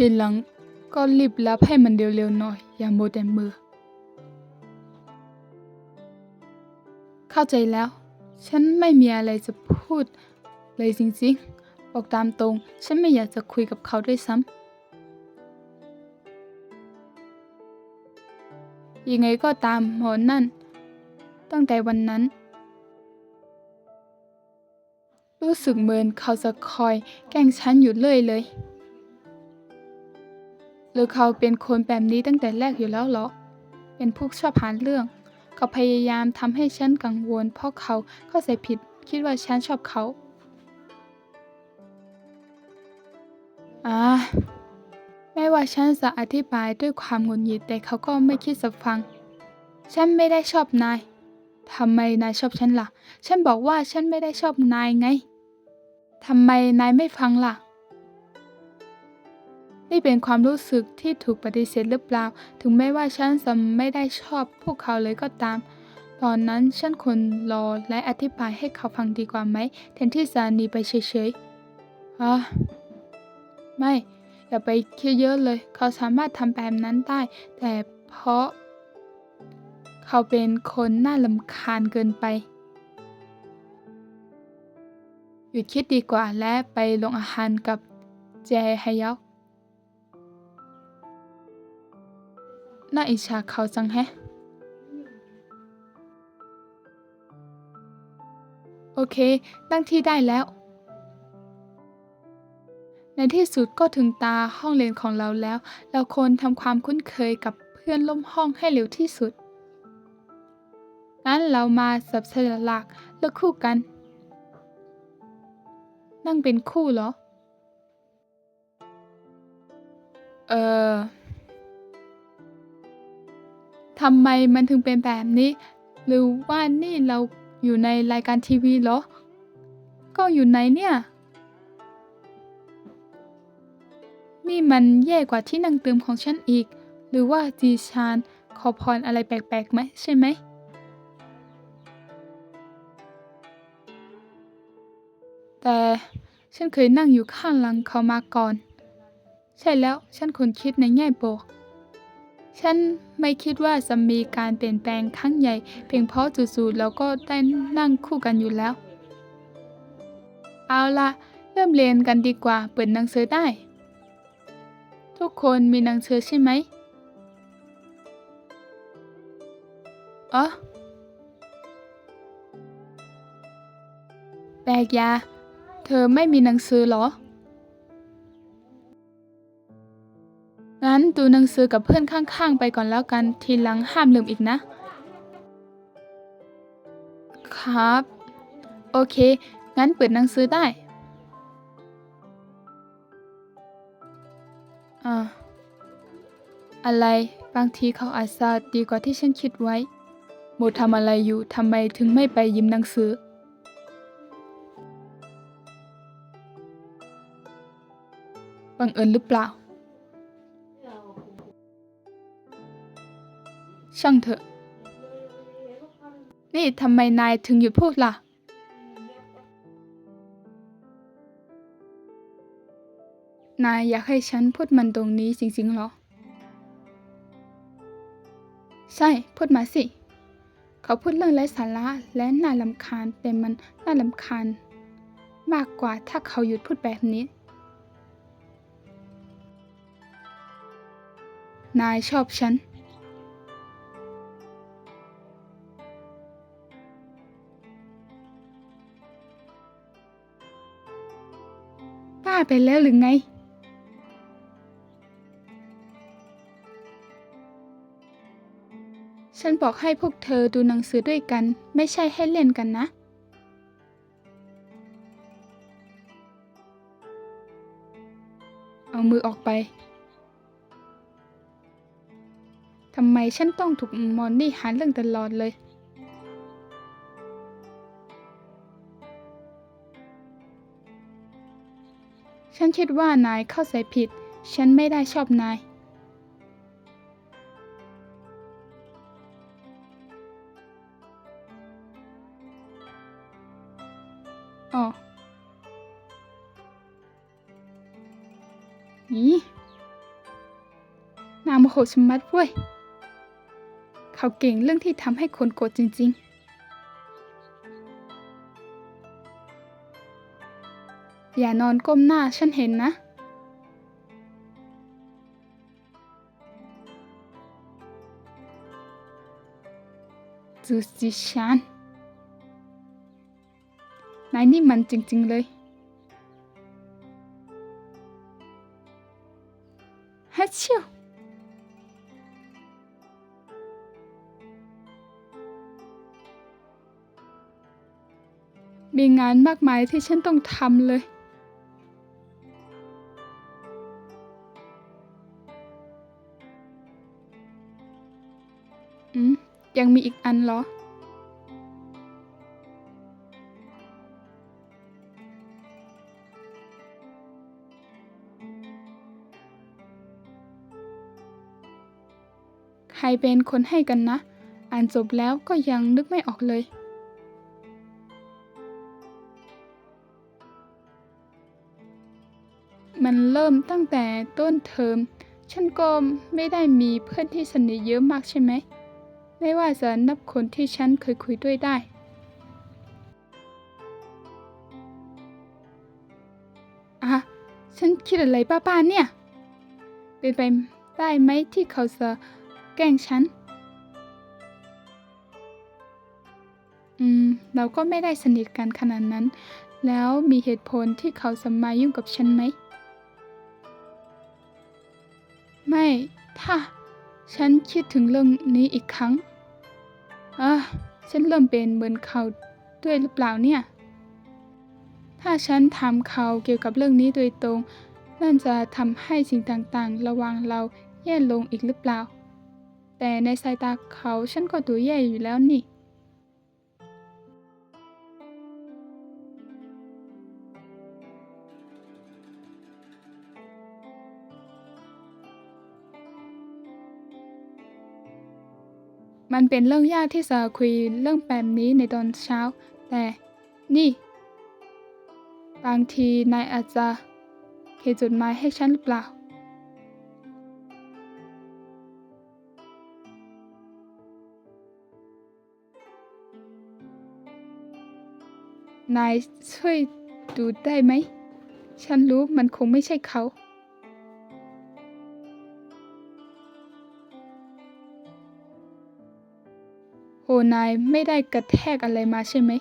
ทีหลังก็รีบรับให้มันเร็วๆหน่อย อย่าโมแต่มือ เข้าใจแล้ว ฉันไม่มีอะไรจะพูดเลยจริงๆ บอกตามตรง ฉันไม่อยากจะคุยกับเขาด้วยซ้ำ ยังไงก็ตามหมอนั่น ตั้งแต่วันนั้น รู้สึกเหมือนเขาจะคอยแกล้งฉันอยู่เรื่อยเลย หรือเขาเป็นคนแบบนี้ตั้งแต่แรกอยู่แล้วเหรอ เป็นพวกชอบหาเรื่อง เขาพยายามทำให้ฉันกังวล เพราะเขาเข้าใจผิด คิดว่าฉันชอบเขาอ่าไม่ว่าฉันจะอธิบายด้วยความงุดหงิดแต่เขาก็ไม่คิดจะฟัง ฉันไม่ได้ชอบนายทำไมนายชอบฉันล่ะ ฉันบอกว่าฉันไม่ได้ชอบนายไงทำไมนายไม่ฟังล่ะ นี่เป็นความรู้สึกที่ถูกปฏิเสธหรือเปล่า ถึงแม้ว่าฉันจะไม่ได้ชอบพวกเขาเลยก็ตาม ตอนนั้นฉันควรรอและอธิบายให้เขาฟังดีกว่าไหมแทนที่จะหนีไปเฉยๆอะไม่ อย่าไปคิดเยอะเลย เขาสามารถทำแบบนั้นได้ แต่เพราะ เขาเป็นคนน่าลำคาญเกินไป หยุดคิดดีกว่าและไปลงอาหารกับแจฮยอก น่าอิจฉาเขาจังแฮะ โอเค ตั้งที่ได้แล้ว ในที่สุดก็ถึงตาห้องเรียนของเราแล้ว เราควรทำความคุ้นเคยกับเพื่อนร่วมห้องให้เร็วที่สุด งั้นเรามาสับสลักเลือกคู่กัน นั่งเป็นคู่เหรอ เออ ทำไมมันถึงเป็นแบบนี้ หรือว่านี่เราอยู่ในรายการทีวีเหรอ ก็อยู่ไหนเนี่ย นี่มันแย่กว่าที่นั่งเติมของฉันอีก หรือว่าจีชานขอพรอะไรแปลกๆไหมใช่ไหม แต่ฉันเคยนั่งอยู่ข้างหลังเขามาก่อน ใช่แล้วฉันควรคิดในแง่บวก ฉันไม่คิดว่าจะมีการเปลี่ยนแปลงครั้งใหญ่ เพียงเพราะจู่ๆเราก็ได้นั่งคู่กันอยู่แล้ว เอาละเริ่มเรียนกันดีกว่า เปิดหนังสือได้ ทุกคนมีหนังสือใช่ไหมอ๋อแปลกยา เธอไม่มีหนังสือเหรอ งั้นดูหนังสือกับเพื่อนข้างๆ ไปก่อนแล้วกัน ทีหลังห้ามลืมอีกนะ ครับ โอเค งั้นเปิดหนังสือได้ อ่า อะไร บางทีเขาอาจจะดีกว่าที่ฉันคิดไว้ โมทำอะไรอยู่ ทำไมถึงไม่ไปยิมหนังสือบังเอิญหรือเปล่า ช่างเถอะ นี่ทำไมนายถึงหยุดพูดล่ะ นายอยากให้ฉันพูดมันตรงนี้จริงๆเหรอ ใช่ พูดมาสิ เขาพูดเรื่องไร้สาระและน่าลำคาญแต่มันน่าลำคาญ มากกว่าถ้าเขาหยุดพูดแบบนี้นายชอบฉัน ไปแล้วหรือไง ฉันบอกให้พวกเธอดูหนังสือด้วยกัน ไม่ใช่ให้เล่นกันนะ เอามือออกไป ทำไมฉันต้องถูกมอนนี่หาเรื่องตลอดเลย ฉันคิดว่านายเข้าใจผิด ฉันไม่ได้ชอบนาย อ๋ออีชมัดเว้ย เขาเก่งเรื่องที่ทำให้คนโกรธจริง ๆ อย่านอนก้มหน้าฉันเห็นนะจูซิชันนายนี่มันจริงๆเลย ฮัชชิวมีงานมากมายที่ฉันต้องทำเลย ยังมีอีกอันเหรอ ใครเป็นคนให้กันนะ อ่านจบแล้วก็ยังนึกไม่ออกเลยมันเริ่มตั้งแต่ต้นเทอม ฉันก็ไม่ได้มีเพื่อนที่สนิทเยอะมากใช่ไหม ไม่ว่าจะนับคนที่ฉันเคยคุยด้วยได้ อะฉันคิดอะไรป้าๆเนี่ย เป็นไปได้ไหมที่เขาจะแกล้งฉัน อืม เราก็ไม่ได้สนิทกันขนาดนั้น แล้วมีเหตุผลที่เขาจะมายุ่งกับฉันไหม ไม่ ถ้า ฉันคิดถึงเรื่องนี้อีกครั้งอะฉันเริ่มเป็นเหมือนเขาด้วยหรือเปล่าเนี่ย ถ้าฉันถามเขาเกี่ยวกับเรื่องนี้โดยตรง นั่นจะทำให้สิ่งต่างๆ ระวังเราแย่ลงอีกหรือเปล่า แต่ในสายตาเขาฉันก็ดูแย่อยู่แล้วนี่ มันเป็นเรื่องยากที่จะคุยเรื่องแบบนี้ในตอนเช้า แต่นี่ บางทีนายอาจจะเขียนจดหมายให้ฉันหรือเปล่า นายช่วยดูได้ไหม ฉันรู้มันคงไม่ใช่เขา นายไม่ได้กระแทกอะไรมาใช่ไหม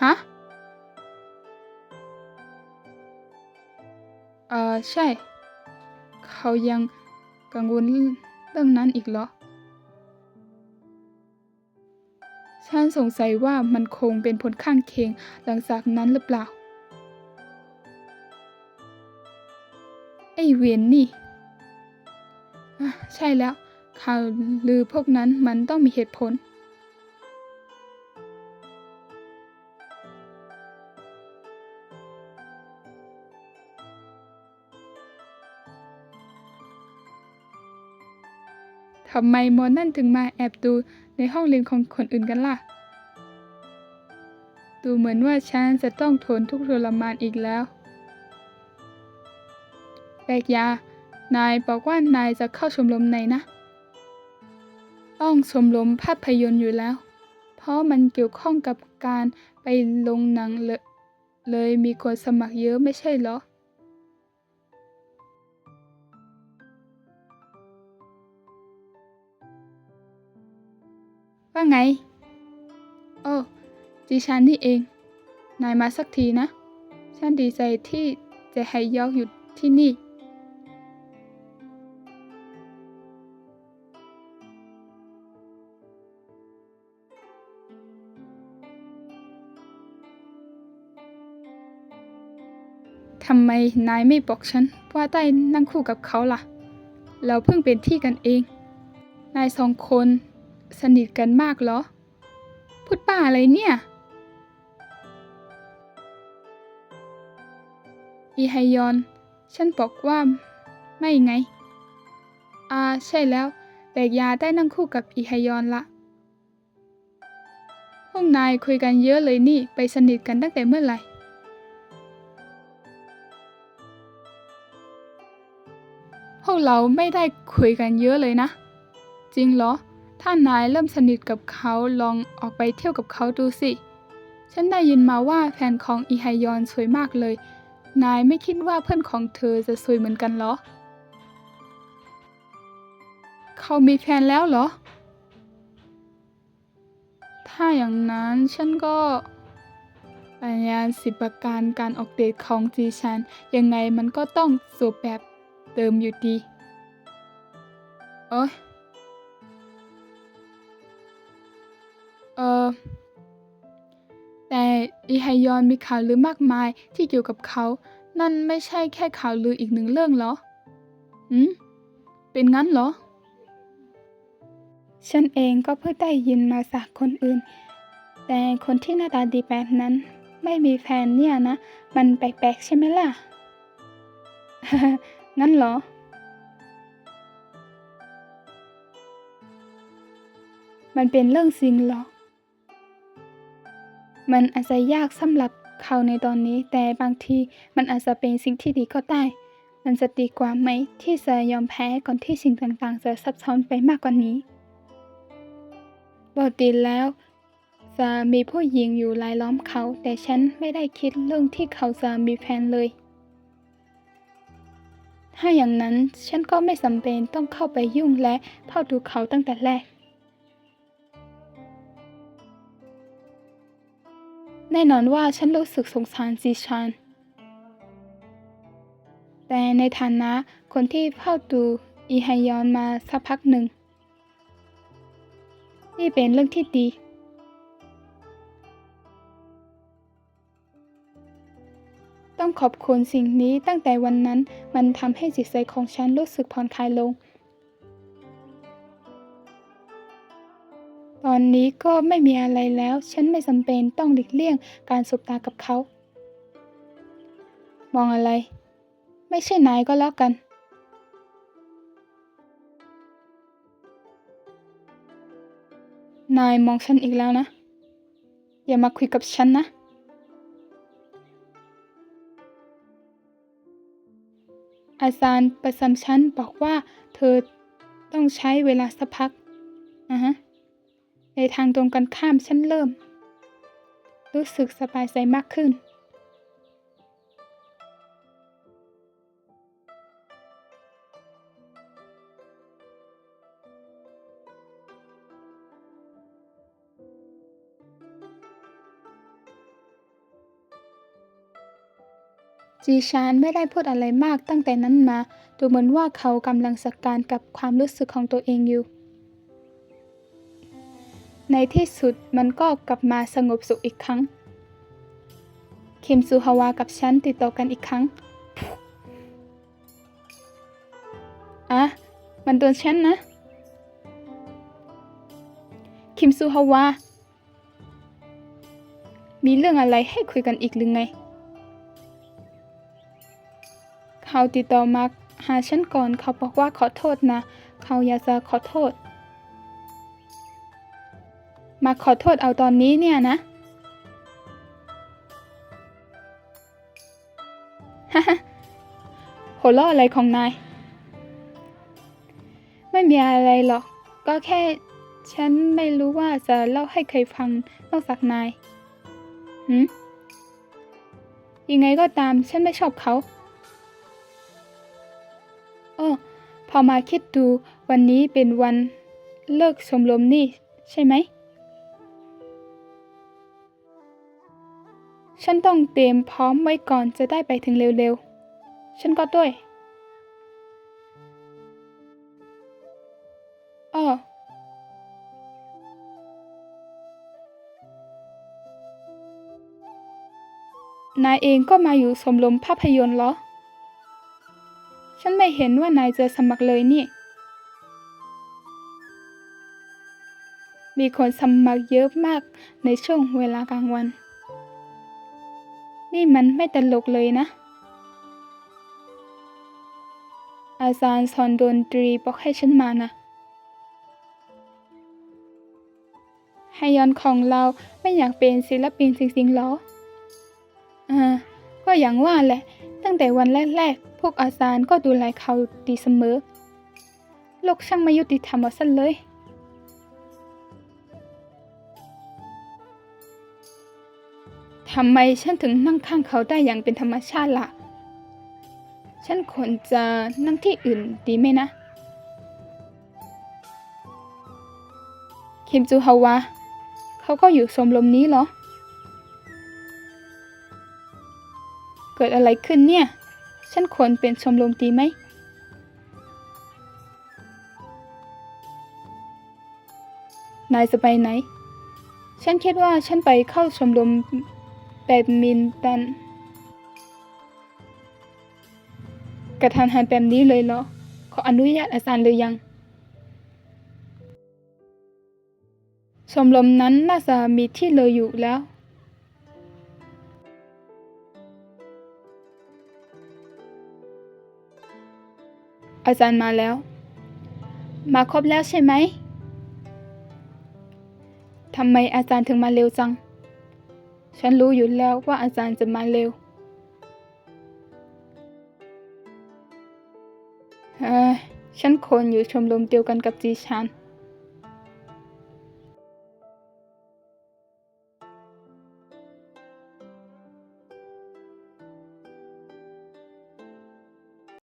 ฮะ เอ่อใช่ เขายังกังวลเรื่องนั้นอีกเหรอ ฉันสงสัยว่ามันคงเป็นผลข้างเคียงหลังจากนั้นหรือเปล่า ไอเวียนนี่ ใช่แล้วข่าวลือพวกนั้นมันต้องมีเหตุผล ทำไมมอนั่นถึงมาแอบดูในห้องเรียนของคนอื่นกันล่ะ ดูเหมือนว่าฉันจะต้องทนทุกข์ทรมานอีกแล้วแบกยา นายบอกว่านายจะเข้าชมรมไหนนะ ต้องชมรมภาพยนตร์อยู่แล้ว เพราะมันเกี่ยวข้องกับการไปลงหนังเลยเลยมีคนสมัครเยอะไม่ใช่เหรอ ว่าไงโอ้ดิฉันนี่เอง นายมาสักทีนะ ฉันดีใจที่จะให้ยอกอยู่ที่นี่ ทำไมนายไม่บอกฉันว่าได้นั่งคู่กับเขาล่ะ เราเพิ่งเป็นที่กันเอง นายสองคน สนิทกันมากเหรอ พูดป้าอะไรเนี่ย อีไฮยอน ฉันบอกว่า ไม่ไง อ่า ใช่แล้วแบกยาได้นั่งคู่กับอีไฮยอนละพวกนายคุยกันเยอะเลยนี่ ไปสนิทกันตั้งแต่เมื่อไหร่ พวกเราไม่ได้คุยกันเยอะเลยนะ จริงเหรอ ถ้านายเริ่มสนิทกับเขาลองออกไปเที่ยวกับเขาดูสิ ฉันได้ยินมาว่าแฟนของอีไฮยอนสวยมากเลย นายไม่คิดว่าเพื่อนของเธอจะสวยเหมือนกันเหรอ เขามีแฟนแล้วเหรอ ถ้าอย่างนั้นฉันก็ปัญญาสิบประการการออกเดทของจีชันยังไงมันก็ต้องสวบแบบเดิมอยู่ดี เอ้ย แต่อีไฮยอนมีข่าวลือมากมายที่เกี่ยวกับเขา นั่นไม่ใช่แค่ข่าวลืออีกหนึ่งเรื่องเหรอหืมเป็นงั้นเหรอ ฉันเองก็เพิ่งได้ยินมาจากคนอื่น แต่คนที่หน้าตาดีแบบนั้น ไม่มีแฟนเนี่ยนะ มันแปลกๆใช่ไหมล่ะ งั้นเหรอมันเป็นเรื่องจริงเหรอ มันอาจจะยากสำหรับเขาในตอนนี้ แต่บางทีมันอาจจะเป็นสิ่งที่ดีก็ได้ มันจะดีกว่าไหมที่จะยอมแพ้ก่อนที่สิ่งต่างๆ จะซับซ้อนไปมากกว่านี้ปกติแล้วจะมีผู้หญิงอยู่รายล้อมเขา แต่ฉันไม่ได้คิดเรื่องที่เขาจะมีแฟนเลย ถ้าอย่างนั้นฉันก็ไม่จำเป็นต้องเข้าไปยุ่งและเฝ้าดูเขาตั้งแต่แรก แน่นอนว่าฉันรู้สึกสงสารจีชานแต่ในฐานะคนที่เฝ้าดูอีไฮยอนมาสักพักหนึ่ง นี่เป็นเรื่องที่ดี ต้องขอบคุณสิ่งนี้ตั้งแต่วันนั้นมันทำให้จิตใจของฉันรู้สึกผ่อนคลายลง อนนี้ก็ไม่มีอะไรแล้ว ฉันไม่จำเป็นต้องหลีกเลี่ยงการสบตากับเขา มองอะไร ไม่ใช่นายก็แล้วกันนายมองฉันอีกแล้วนะ อย่ามาคุยกับฉันนะ อาจารย์ประจำชั้นบอกว่าเธอต้องใช้เวลาสักพักอะฮะ ในทางตรงกันข้ามฉันเริ่ม รู้สึกสบายใจมากขึ้น จีชานไม่ได้พูดอะไรมากตั้งแต่นั้นมา ดูเหมือนว่าเขากำลังจัดการกับความรู้สึกของตัวเองอยู่ ในที่สุดมันก็กลับมาสงบสุขอีกครั้งคิมซูฮาวากับฉันติดต่อกันอีกครั้ง อะ มันโดนฉันนะ คิมซูฮาวา มีเรื่องอะไรให้คุยกันอีกหรือไง เขาติดต่อมาหาฉันก่อนเขาบอกว่าขอโทษนะ เขาอยากจะขอโทษ มาขอโทษเอาตอนนี้เนี่ยนะฮ่าฮ่าหัวเราะอะไรของนาย ไม่มีอะไรหรอก ก็แค่ฉันไม่รู้ว่าจะเล่าให้ใครฟังนอกจากนายหืมยังไงก็ตามฉันไม่ชอบเขาอ้อพอมาคิดดูวันนี้เป็นวันเลิกชมรมนี่ใช่ไหม ฉันต้องเตรียมพร้อมไว้ก่อนจะได้ไปถึงเร็วๆ ฉันก็ด้วยอ้อนายเองก็มาอยู่ชมรมภาพยนตร์เหรอ ฉันไม่เห็นว่านายจะสมัครเลยนี่ มีคนสมัครเยอะมากในช่วงเวลากลางวัน นี่มันไม่ตลกเลยนะ อาจารย์สอนดนตรีบอกให้ฉันมานะ ไฮยอนของเราไม่อยากเป็นศิลปินจริงๆหรอ อ่า ก็อย่างว่าแหละ ตั้งแต่วันแรกๆ พวกอาจารย์ก็ดูแลเขาดีเสมอ โลกช่างไม่ยุติธรรมเอาซะเลย ทำไมฉันถึงนั่งข้างเขาได้อย่างเป็นธรรมชาติล่ะ ฉันควรจะนั่งที่อื่นดีไหมนะ คิมจูฮาวะ เขาก็อยู่ชมรมนี้เหรอ เกิดอะไรขึ้นเนี่ย ฉันควรเป็นชมรมดีไหมนายจะไปไหน ฉันคิดว่าฉันไปเข้าชมรม แบดมินตันกระทันหันแบบนี้เลยเหรอ ขออนุญาตอาจารย์เลยยัง ชมรมนั้นน่าจะมีที่เลยอยู่แล้ว อาจารย์มาแล้ว มาครบแล้วใช่ไหม ทำไมอาจารย์ถึงมาเร็วจัง ฉันรู้อยู่แล้วว่าอาจารย์จะมาเร็วเฮ้ฉันคนอยู่ชมรมเดียวกันกับจีชัน